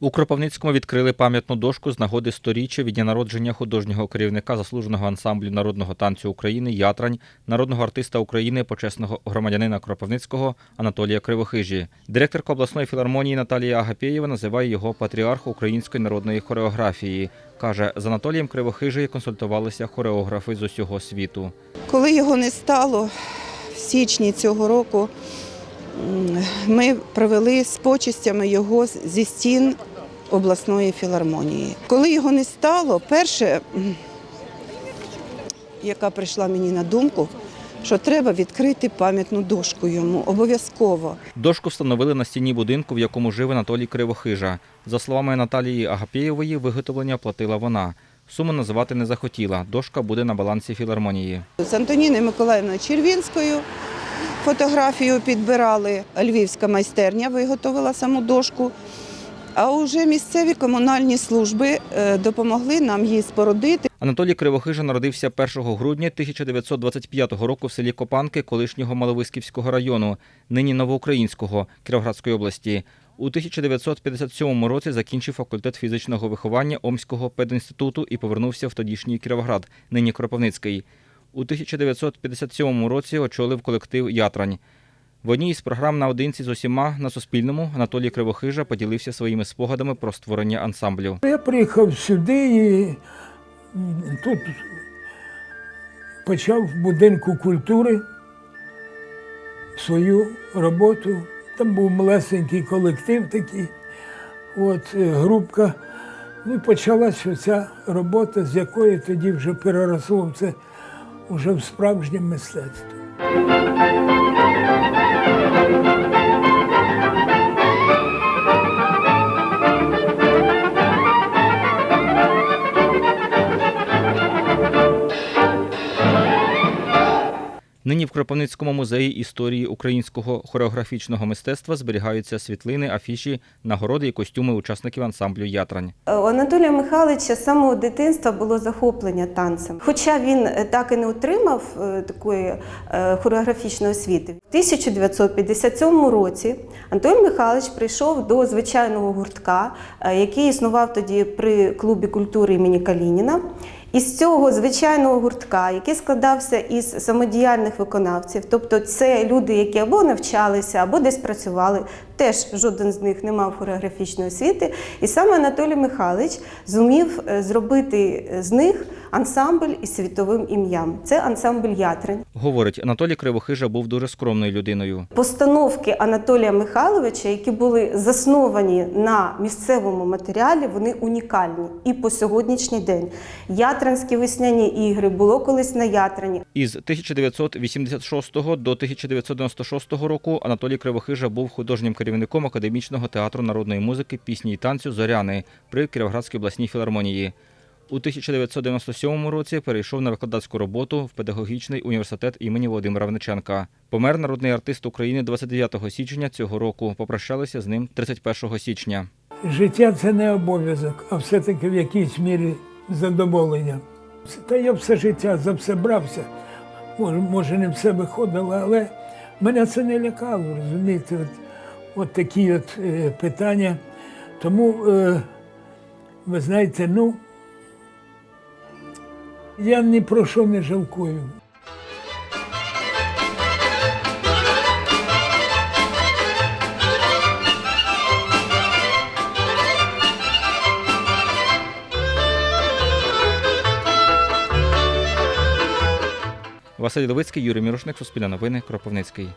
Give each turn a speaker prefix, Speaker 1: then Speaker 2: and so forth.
Speaker 1: У Кропивницькому відкрили пам'ятну дошку з нагоди сторіччя від дня народження художнього керівника заслуженого ансамблю народного танцю України Ятрань, народного артиста України, почесного громадянина Кропивницького Анатолія Кривохижі. Директорка обласної філармонії Наталія Агапєєва називає його патріарх української народної хореографії. Каже, з Анатолієм Кривохижею консультувалися хореографи з усього світу.
Speaker 2: Коли його не стало в січні цього року, ми провели з почестями його зі стін обласної філармонії. Коли його не стало, перше, яка прийшла мені на думку, що треба відкрити пам'ятну дошку йому обов'язково.
Speaker 1: Дошку встановили на стіні будинку, в якому жив Анатолій Кривохижа. За словами Наталії Агапєєвої, виготовлення платила вона. Суму називати не захотіла. Дошка буде на балансі філармонії.
Speaker 2: З Антоніною Миколаївною Червінською фотографію підбирали. Львівська майстерня виготовила саму дошку. А вже місцеві комунальні служби е, допомогли нам її спорудити.
Speaker 1: Анатолій Кривохижа народився 1 грудня 1925 року в селі Копанки колишнього Маловисківського району, нині Новоукраїнського Кіровоградської області. У 1957 році закінчив факультет фізичного виховання Омського пединституту і повернувся в тодішній Кіровоград, нині Кропивницький. У 1957 році очолив колектив Ятрань. В одній із програм наодинці з усіма на Суспільному Анатолій Кривохижа поділився своїми спогадами про створення ансамблю.
Speaker 3: Я приїхав сюди і тут почав в будинку культури свою роботу. Там був малесенький колектив такий, от, е, групка. Ну і почалася ця робота, з якої тоді вже переросло це вже в справжнє мистецтво.
Speaker 1: Нині в Кропивницькому музеї історії українського хореографічного мистецтва зберігаються світлини, афіші, нагороди і костюми учасників ансамблю Ятрань.
Speaker 4: У Анатолія Михайловича з самого дитинства було захоплення танцем. Хоча він е, так і не отримав е, такої е, хореографічної освіти. В 1957 році Анатолій Михайлович прийшов до звичайного гуртка, е, який існував тоді при клубі культури імені Калініна. Із цього звичайного гуртка, який складався із самодіяльних виконавців, тобто це люди, які або навчалися, або десь працювали, теж жоден з них не мав хореографічної освіти. І саме Анатолій Михайлович зумів е, зробити з них ансамбль із світовим ім'ям. Це ансамбль Ятрень.
Speaker 1: Говорить, Анатолій Кривохижа був дуже скромною людиною.
Speaker 4: Постановки Анатолія Михайловича, які були засновані на місцевому матеріалі, вони унікальні і по сьогоднішній день. Ятринські весняні ігри було колись на Ятрані.
Speaker 1: Із 1986 до 1996 року Анатолій Кривохижа був художнім керівником академічного театру народної музики, пісні і танцю Зоряни при Кіровоградській обласній філармонії. У 1997 році перейшов на викладацьку роботу в педагогічний університет імені Володимира Вниченка. Помер народний артист України 29 січня цього року. Попрощалися з ним 31 січня.
Speaker 3: Життя це не обов'язок, а все-таки в якійсь мірі задоволення. Та я все життя за все брався. Може, не все виходило, але мене це не лякало, розумієте, от, от такі от е, питання. Тому, е, ви знаєте, ну, я ні про що не жалкую.
Speaker 1: Василь Левицький, Юрій Мірошник, Суспільне новини, Кропивницький.